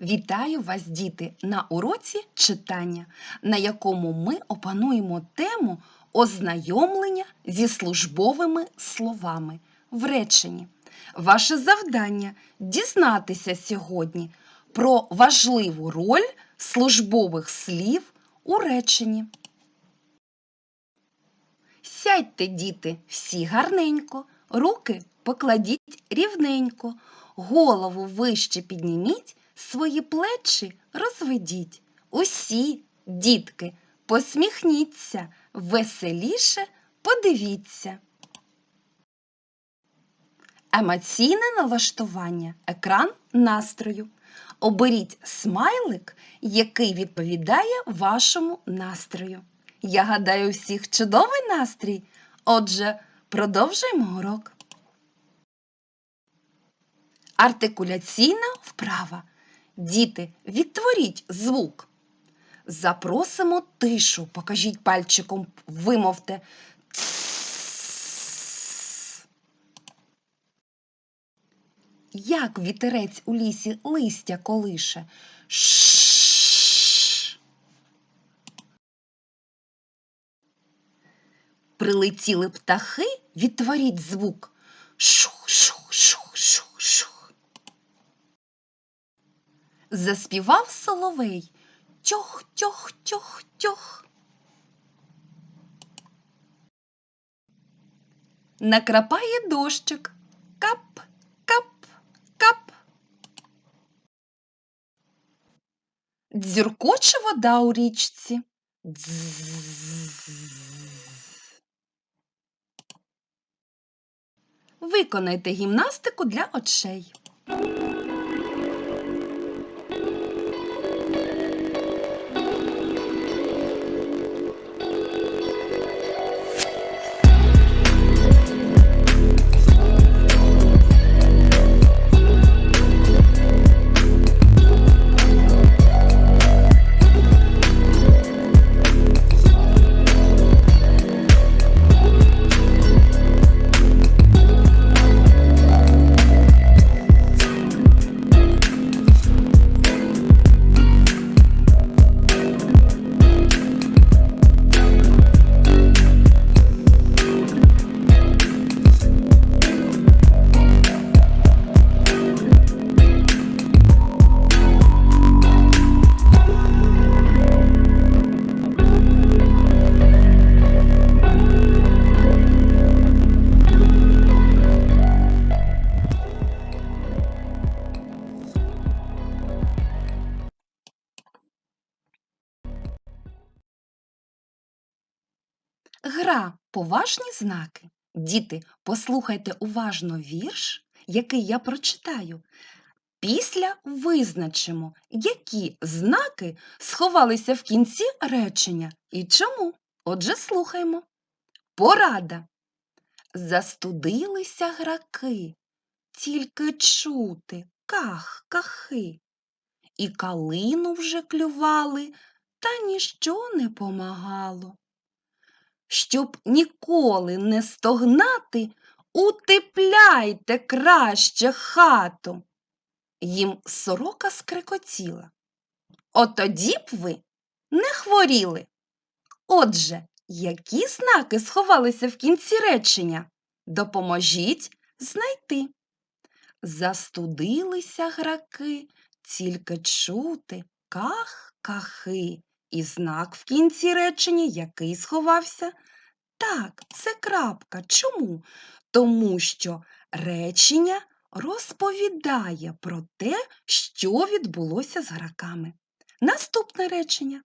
Вітаю вас, діти, на уроці читання, на якому ми опануємо тему ознайомлення зі службовими словами в реченні. Ваше завдання дізнатися сьогодні про важливу роль службових слів у реченні. Сядьте, діти, всі гарненько, руки покладіть рівненько, голову вище підніміть, свої плечі розведіть. Усі, дітки, посміхніться, веселіше подивіться. Емоційне налаштування екран настрою. Оберіть смайлик, який відповідає вашому настрою. Я гадаю, всіх чудовий настрій. Отже, продовжуємо урок. Артикуляційна вправа. Діти, відтворіть звук. Запросимо тишу. Покажіть пальчиком, вимовте. Як вітерець у лісі листя колише. Шш. Прилетіли птахи, відтворіть звук. Шух, Заспівав соловей. Тьох, тьох, тьох, тьох. Накрапає дощик. Кап, кап, кап. Дзюркоче вода у річці. Виконайте гімнастику для очей. Гра поважні знаки. Діти, послухайте уважно вірш, який я прочитаю. Після визначимо, які знаки сховалися в кінці речення і чому. Отже, слухаймо. Порада. Застудилися граки, тільки чути ках, кахи. І калину вже клювали, та ніщо не помагало щоб ніколи не стогнати, утепляйте краще хату. Їм сорока скрикотіла. Отоді б ви не хворіли. Отже, які знаки сховалися в кінці речення? Допоможіть знайти. Застудилися граки, тільки чути ках-кахи. І знак в кінці речення, який сховався? Так, це крапка. Чому? Тому що речення розповідає про те, що відбулося з граками. Наступне речення.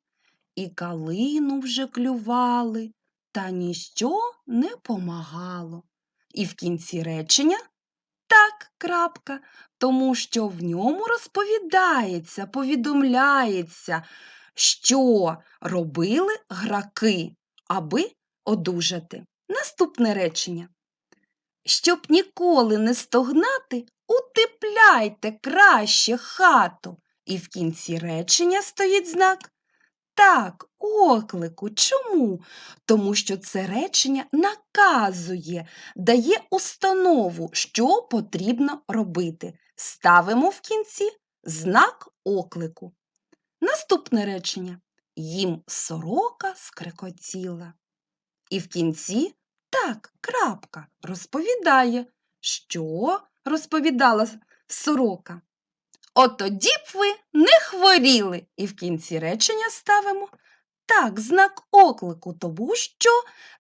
І калину вже клювали, та ніщо не помагало. І в кінці речення так, крапка, тому що в ньому розповідається, повідомляється що робили граки, аби одужати. Наступне речення. Щоб ніколи не стогнати, утепляйте краще хату. І в кінці речення стоїть знак. Так, оклику. Чому? Тому що це речення наказує, дає установу, що потрібно робити. Ставимо в кінці знак оклику. Наступне речення. Їм сорока скрекотіла. І в кінці так, крапка, розповідає, що розповідала сорока. От тоді б ви не хворіли. І в кінці речення ставимо так, знак оклику, тому що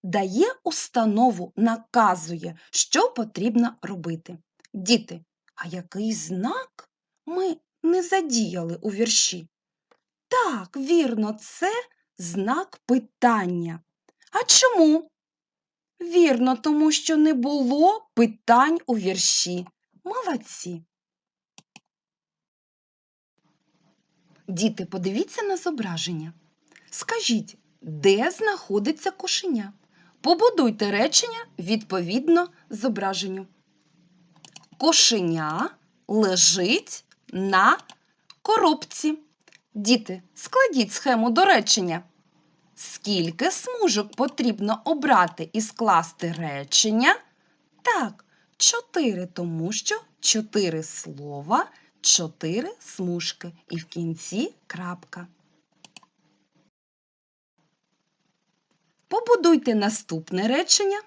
дає установу, наказує, що потрібно робити. Діти, а який знак ми не задіяли у вірші? Так, вірно, це знак питання. А чому? Вірно, тому що не було питань у вірші. Молодці. Діти, подивіться на зображення. Скажіть, де знаходиться кошеня? Побудуйте речення відповідно зображенню. Кошеня лежить на коробці. Діти, складіть схему до речення. Скільки смужок потрібно обрати і скласти речення? Так, чотири, тому що чотири слова, чотири смужки. І в кінці крапка. Побудуйте наступне речення.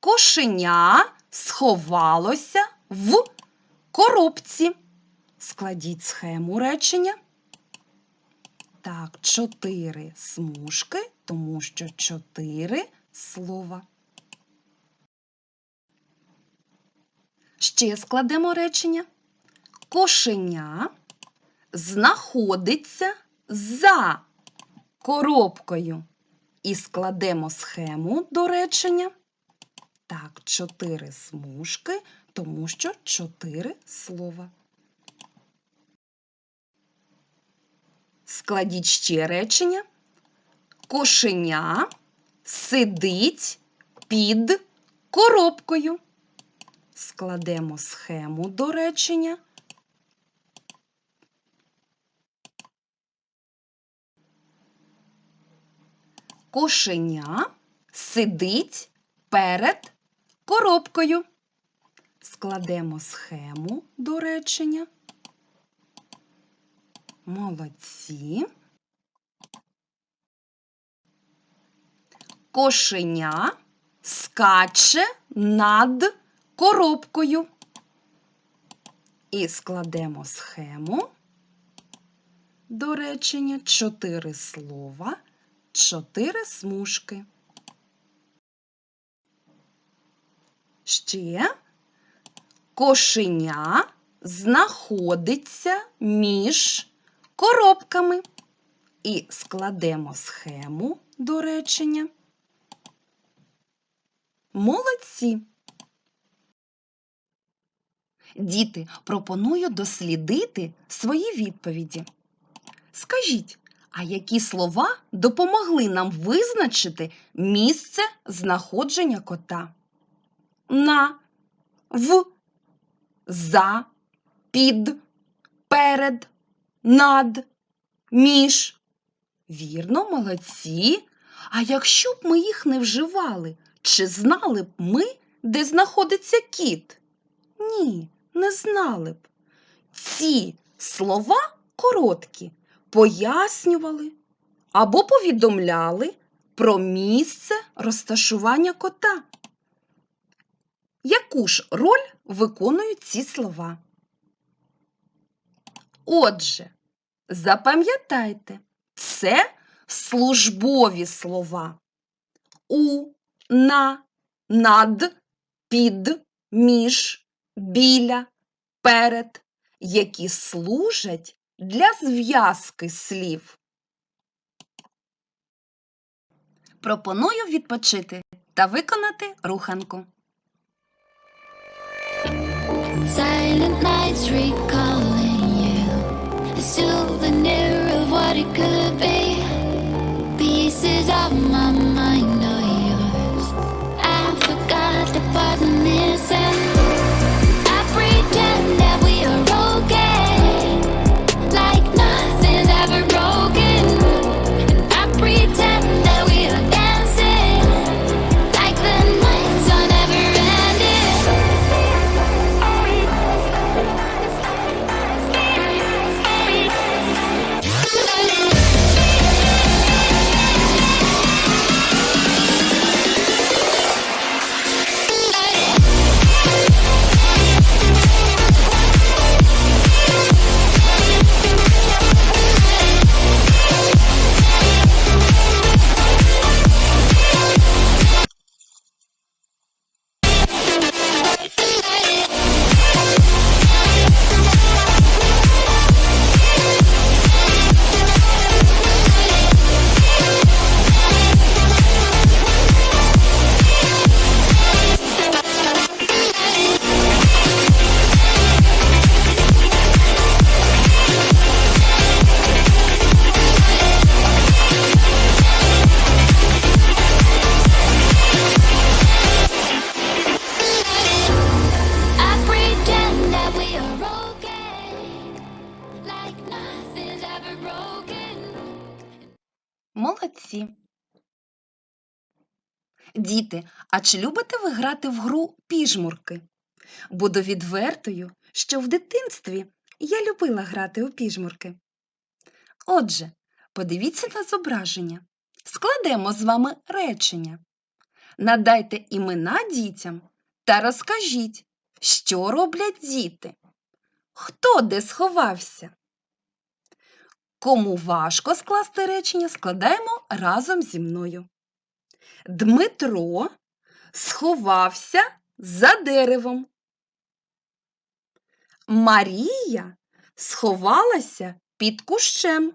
Кошеня сховалося в коробці. Складіть схему речення. Так, чотири смужки, тому що чотири слова. Ще складемо речення. Кошеня знаходиться за коробкою. І складемо схему до речення. Так, чотири смужки, тому що чотири слова. Складіть ще речення. Кошеня сидить під коробкою. Складемо схему до речення. Кошеня сидить перед коробкою. Складемо схему до речення. Молодці. Кошеня скаче над коробкою. І складемо схему до речення чотири слова, чотири смужки. Ще кошеня знаходиться між коробками. І складемо схему до речення. Молодці. Діти, пропоную дослідити свої відповіді. Скажіть, а які слова допомогли нам визначити місце знаходження кота? На, в, за, під, перед, над, між. Вірно, молодці. А якщо б ми їх не вживали, чи знали б ми, де знаходиться кіт? Ні, не знали б. Ці слова короткі пояснювали або повідомляли про місце розташування кота. Яку ж роль виконують ці слова? Отже, запам'ятайте, це службові слова. У, на, над, під, між, біля, перед, які служать для зв'язки слів. Пропоную відпочити та виконати руханку. Silent nights a souvenir of what it could be. Pieces of my mind Молодці. Діти, а чи любите ви грати в гру піжмурки? Буду відвертою, що в дитинстві я любила грати у піжмурки. Отже, подивіться на зображення. Складемо з вами речення. Надайте імена дітям та розкажіть, що роблять діти. Хто де сховався? Кому важко скласти речення, складаємо разом зі мною. Дмитро сховався за деревом. Марія сховалася під кущем.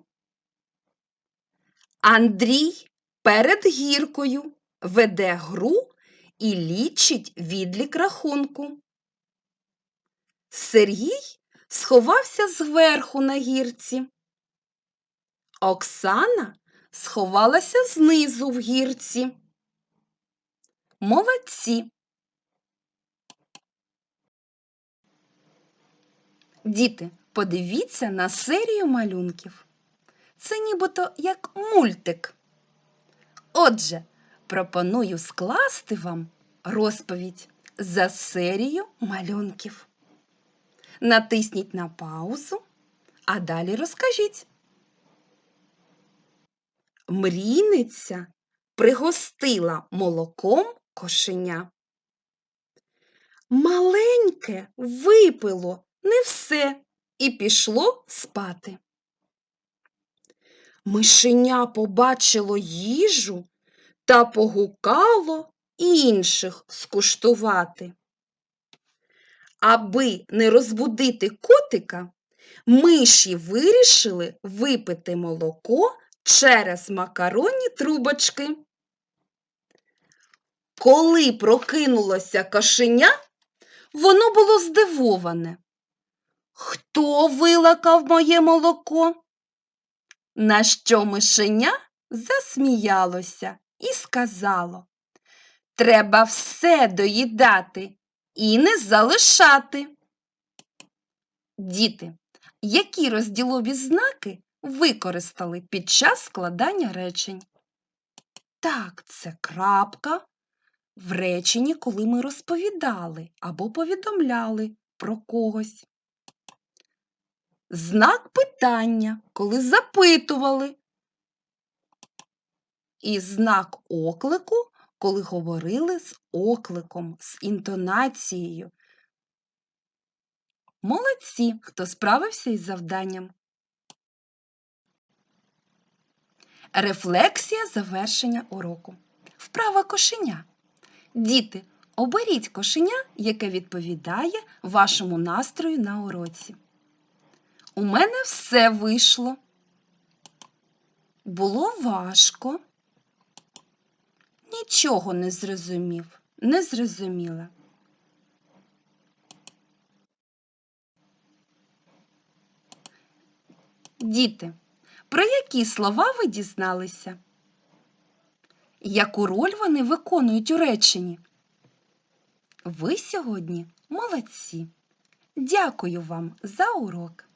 Андрій перед гіркою веде гру і лічить відлік рахунку. Сергій сховався зверху на гірці. Оксана сховалася знизу в гірці. Молодці. Діти, подивіться на серію малюнків. Це нібито як мультик. Отже, пропоную скласти вам розповідь за серію малюнків. Натисніть на паузу, а далі розкажіть. Мрійниця пригостила молоком кошеня. Маленьке випило не все і пішло спати. Мишеня побачило їжу та погукало інших скуштувати. Аби не розбудити котика, миші вирішили випити молоко через макаронні трубочки. Коли прокинулося кошеня, воно було здивоване. Хто вилакав моє молоко? На що мишеня засміялося і сказало Треба все доїдати і не залишати. Діти, які розділові знаки використали під час складання речень? Так, це крапка в реченні, коли ми розповідали або повідомляли про когось. Знак питання, коли запитували. І знак оклику, коли говорили з окликом, з інтонацією. Молодці, хто справився із завданням. Рефлексія завершення уроку. Вправа кошеня. Діти, оберіть кошеня, яке відповідає вашому настрою на уроці. У мене все вийшло. Було важко. Нічого не зрозумів, не зрозуміла. Діти, про які слова ви дізналися? Яку роль вони виконують у реченні? Ви сьогодні молодці. Дякую вам за урок.